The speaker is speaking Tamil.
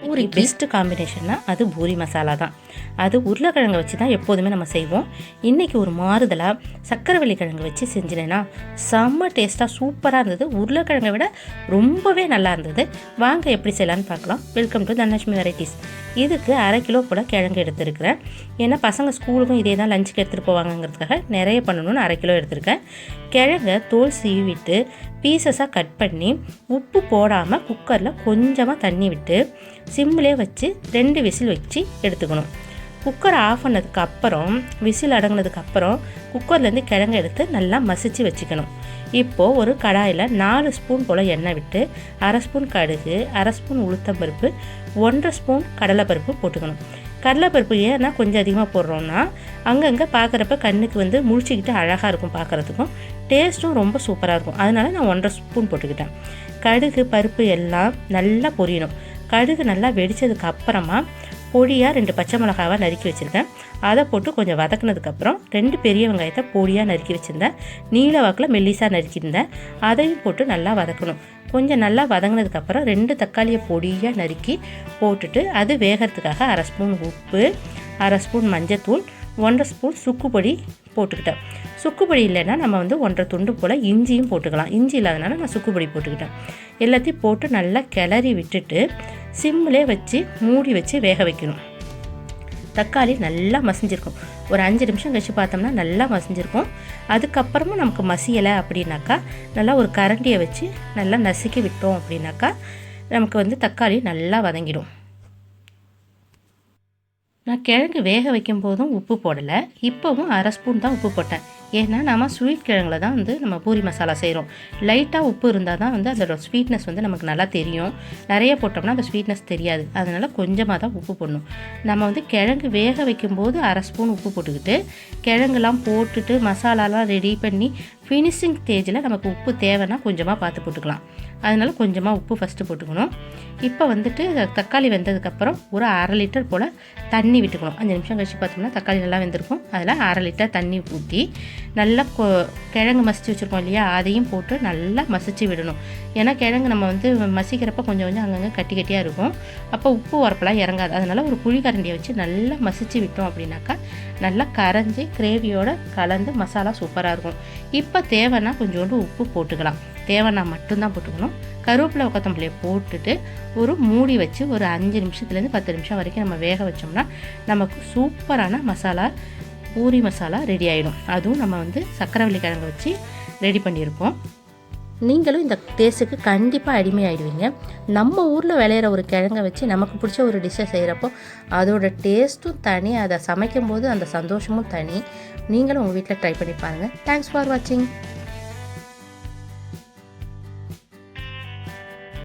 பூரி பெஸ்ட்டு காம்பினேஷன்னா அது பூரி மசாலா தான். அது உருளைக்கிழங்கை வச்சு தான் எப்போதுமே நம்ம செய்வோம். இன்றைக்கி ஒரு மாறுதலாக சக்கரவள்ளி கிழங்கு வச்சு செஞ்சினேன்னா செம்ம டேஸ்ட்டாக சூப்பராக இருந்தது. உருளைக்கிழங்கை விட ரொம்பவே நல்லா இருந்தது. வாங்க எப்படி செய்யலான்னு பார்க்கலாம். வெல்கம் டு தனலட்சுமி வெரைட்டிஸ் இதுக்கு அரை கிலோ கூட கிழங்கு எடுத்திருக்கிறேன். ஏன்னா பசங்க ஸ்கூலுக்கும் இதே தான் லஞ்சுக்கு எடுத்துகிட்டு போவாங்கங்கிறதுக்காக நிறைய பண்ணணும்னு அரை கிலோ எடுத்திருக்கேன். கிழங்கை தோல் சீவிட்டு பீசஸாக கட் பண்ணி உப்பு போடாமல் குக்கரில் கொஞ்சமாக தண்ணி விட்டு சிம்மிலே வச்சு ரெண்டு விசில் வச்சு எடுத்துக்கணும். குக்கரை ஆஃப் பண்ணதுக்கு அப்புறம் விசில் அடங்கினதுக்கு அப்புறம் குக்கர்லேருந்து கிழங்கு எடுத்து நல்லா மசிச்சு வச்சுக்கணும். இப்போது ஒரு கடாயில் நாலு ஸ்பூன் போல் எண்ணெய் விட்டு அரை ஸ்பூன் கடுகு அரை ஸ்பூன் உளுத்தம்பருப்பு ஒன்றரை ஸ்பூன் கடலைப்பருப்பு போட்டுக்கணும். கடலைப்பருப்பு ஏன்னா கொஞ்சம் அதிகமாக போடுறோன்னா அங்கங்கே பார்க்குறப்ப கண்ணுக்கு வந்து முழிச்சிக்கிட்டு அழகாக இருக்கும் பார்க்குறதுக்கும். டேஸ்ட்டும் ரொம்ப சூப்பராக இருக்கும். அதனால நான் ஒன்றரை ஸ்பூன் போட்டுக்கிட்டேன். கடுகு பருப்பு எல்லாம் நல்லா பொரியணும். கடுகு நல்லா வெடித்ததுக்கு அப்புறமா பொடியாக ரெண்டு பச்சை மிளகாவை நறுக்கி வச்சுருக்கேன் அதை போட்டு கொஞ்சம் வதக்குனதுக்கப்புறம் ரெண்டு பெரிய வெங்காயத்தை பொடியாக நறுக்கி வச்சுருந்தேன். நீல வாக்கில் மெல்லிசாக நறுக்கியிருந்தேன். அதையும் போட்டு நல்லா வதக்கணும். கொஞ்சம் நல்லா வதங்கினதுக்கப்புறம் ரெண்டு தக்காளியை பொடியாக நறுக்கி போட்டுட்டு அது வேகிறதுக்காக அரை ஸ்பூன் உப்பு அரை ஸ்பூன் மஞ்சத்தூள் ஒன்றரை ஸ்பூன் சுக்குப்பொடி போட்டுக்கிட்டேன். சுக்குப்பொடி இல்லைன்னா நம்ம வந்து ஒன்றரை துண்டு போல் இஞ்சியும் போட்டுக்கலாம். இஞ்சி இல்லாதனால நான் சுக்குப்பொடி போட்டுக்கிட்டேன். எல்லாத்தையும் போட்டு நல்லா கிளறி விட்டுட்டு சிம்மிலே வச்சு மூடி வச்சு வேக வைக்கணும். தக்காளி நல்லா மசிஞ்சிருக்கும். ஒரு அஞ்சு நிமிஷம் கழிச்சு பார்த்தோம்னா நல்லா மசிஞ்சிருக்கும். அதுக்கப்புறமும் நமக்கு மசியலை அப்படின்னாக்கா நல்லா ஒரு கரண்டியை வச்சு நல்லா நசுக்கி விட்டோம் அப்படின்னாக்கா நமக்கு வந்து தக்காளி நல்லா வதங்கிடும். நான் கிழங்கு வேக வைக்கும் போதும் உப்பு போடலை. இப்போவும் அரை ஸ்பூன் தான் உப்பு போட்டேன். ஏன்னா நம்ம ஸ்வீட் கிழங்குல தான் வந்து நம்ம பூரி மசாலா செய்கிறோம் லைட்டாக உப்பு இருந்தால் தான் வந்து அதோட ஸ்வீட்னஸ் வந்து நமக்கு நல்லா தெரியும். நிறைய போட்டோம்னா அந்த ஸ்வீட்னஸ் தெரியாது. அதனால் கொஞ்சமாக தான் உப்பு போடணும். நம்ம வந்து கிழங்கு வேக வைக்கும்போது அரை ஸ்பூன் உப்பு போட்டுக்கிட்டு கிழங்குலாம் போட்டுட்டு மசாலாலாம் ரெடி பண்ணி ஃபினிஷிங் ஸ்டேஜில் நமக்கு உப்பு தேவைன்னா கொஞ்சமாக பார்த்து போட்டுக்கலாம். அதனால் கொஞ்சமாக உப்பு ஃபஸ்ட்டு போட்டுக்கணும். இப்போ வந்துட்டு தக்காளி வெந்ததுக்கப்புறம் ஒரு அரை லிட்டர் போல் தண்ணி விட்டுக்கணும். அஞ்சு நிமிஷம் கழிச்சு பார்த்தோம்னா தக்காளி நல்லா வெந்திருக்கும். அதில் அரை லிட்டர் தண்ணி ஊற்றி நல்லா கொ கிழங்கு மசிச்சு வச்சுருக்கோம் இல்லையா அதையும் போட்டு நல்லா மசிச்சு விடணும். ஏன்னா கிழங்கு நம்ம வந்து மசிக்கிறப்ப கொஞ்சம் கொஞ்சம் அங்கங்கே கட்டி கட்டியாக இருக்கும். அப்போ உப்பு உரப்பெல்லாம் இறங்காது. அதனால் ஒரு குழிக்கரண்டியை வச்சு நல்லா மசிச்சு விட்டோம் அப்படின்னாக்கா நல்லா கரைஞ்சி கிரேவியோடு கலந்து மசாலா சூப்பராக இருக்கும். இப்போ தேவைன்னா கொஞ்சோண்டு உப்பு போட்டுக்கலாம். தேவைன்னா மட்டும்தான் போட்டுக்கணும். கருவேப்பிலை கொத்தமல்லியை போட்டுட்டு ஒரு மூடி வச்சு ஒரு அஞ்சு நிமிஷத்துலேருந்து பத்து நிமிஷம் வரைக்கும் நம்ம வேக வச்சோம்னா நமக்கு சூப்பரான மசாலா பூரி மசாலா ரெடி ஆகிடும் அதுவும் நம்ம வந்து சக்கரவள்ளி கிழங்கு வச்சு ரெடி பண்ணியிருக்கோம் நீங்களும் இந்த டேஸ்ட்டுக்கு கண்டிப்பாக அடிமையாயிடுவீங்க. நம்ம ஊரில் விளையிற ஒரு கிழங்கை வச்சு நமக்கு பிடிச்ச ஒரு டிஷ்ஷை செய்கிறப்போ அதோட டேஸ்ட்டும் தனி அதை சமைக்கும் போது அந்த சந்தோஷமும் தனி. நீங்களும் உங்கள் வீட்டில் ட்ரை பண்ணி பாருங்கள் தேங்க்ஸ் ஃபார் வாட்சிங்